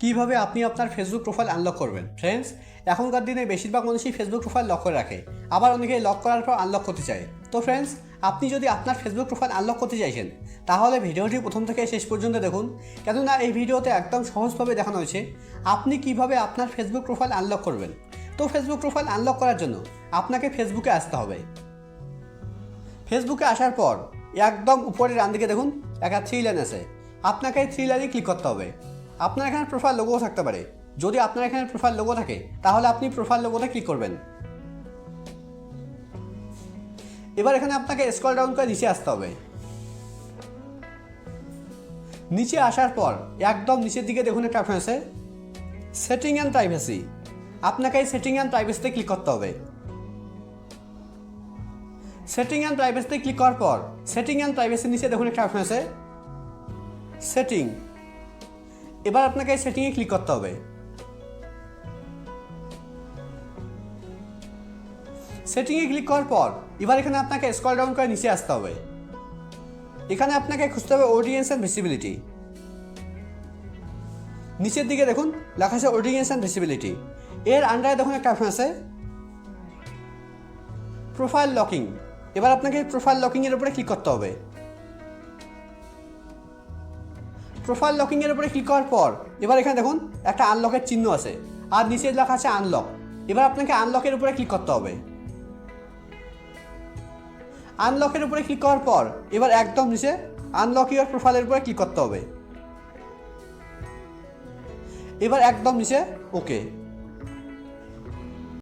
কীভাবে আপনি আপনার ফেসবুক প্রোফাইল আনলক করবেন? ফ্রেন্ডস এখনকার দিনে বেশিরভাগ মানুষই ফেসবুক প্রোফাইল লক করে রাখে। আবার অনেকে লক করার পর আনলক করতে চায়। তো ফ্রেন্ডস আপনি যদি আপনার ফেসবুক প্রোফাইল আনলক করতে চাইছেন, তাহলে ভিডিওটি প্রথম থেকে শেষ পর্যন্ত দেখুন। কেননা এই ভিডিওতে একদম সহজভাবে দেখানো হয়েছে আপনি কীভাবে আপনার ফেসবুক প্রোফাইল আনলক করবেন। তো ফেসবুক প্রোফাইল আনলক করার জন্য আপনাকে ফেসবুকে আসতে হবে। ফেসবুকে আসার পর একদম উপরে ডান দিকে দেখুন, একটা থ্রি লাইন আছে। আপনাকে এই থ্রি লাইনে ক্লিক করতে হবে। আপনার এখানে প্রোফাইল লোগো থাকতে পারে। যদি আপনার এখানে প্রোফাইল লোগো থাকে, তাহলে আপনি প্রোফাইল লোগোতে ক্লিক করবেন। এবার এখানে আপনাকে স্ক্রল ডাউন করে নিচে আসতে হবে। নিচে আসার পর একদম নিচের দিকে দেখুন একটা অপশন আছে সেটিং অ্যান্ড প্রাইভেসি আপনাকে এই সেটিং অ্যান্ড প্রাইভেসিতে ক্লিক করতে হবে। সেটিং অ্যান্ড প্রাইভেসিতে ক্লিক করার পর সেটিং অ্যান্ড প্রাইভেসির নিচে দেখুন একটা অপশন আছে সেটিং এবার আপনাকে সেটিংয়ে ক্লিক করতে হবে। সেটিংয়ে ক্লিক করার পর এবার এখানে আপনাকে স্ক্রল ডাউন করে নিচে আসতে হবে। এখানে আপনাকে খুঁজতে হবে অডিয়েন্স অ্যান্ড ভিসিবিলিটি নিচের দিকে দেখুন, লেখা আছে অডিয়েন্স অ্যান্ড ভিসিবিলিটি এর আন্ডারে দেখুন একটা অপশন আছে প্রোফাইল লকিং এবার আপনাকে প্রোফাইল লকিংয়ের উপরে ক্লিক করতে হবে। প্রোফাইল লকিংয়ের উপরে ক্লিক করার পর, এবার এখানে দেখুন, একটা আনলকের চিহ্ন আছে। আর নিচে লেখা আছে আনলক এবার আপনাকে আনলকের উপরে ক্লিক করতে হবে। আনলকের উপরে ক্লিক করার পর, এবার একদম নিচে আনলক ইউর প্রোফাইলের উপরে ক্লিক করতে হবে। এবার একদম নিচে ওকে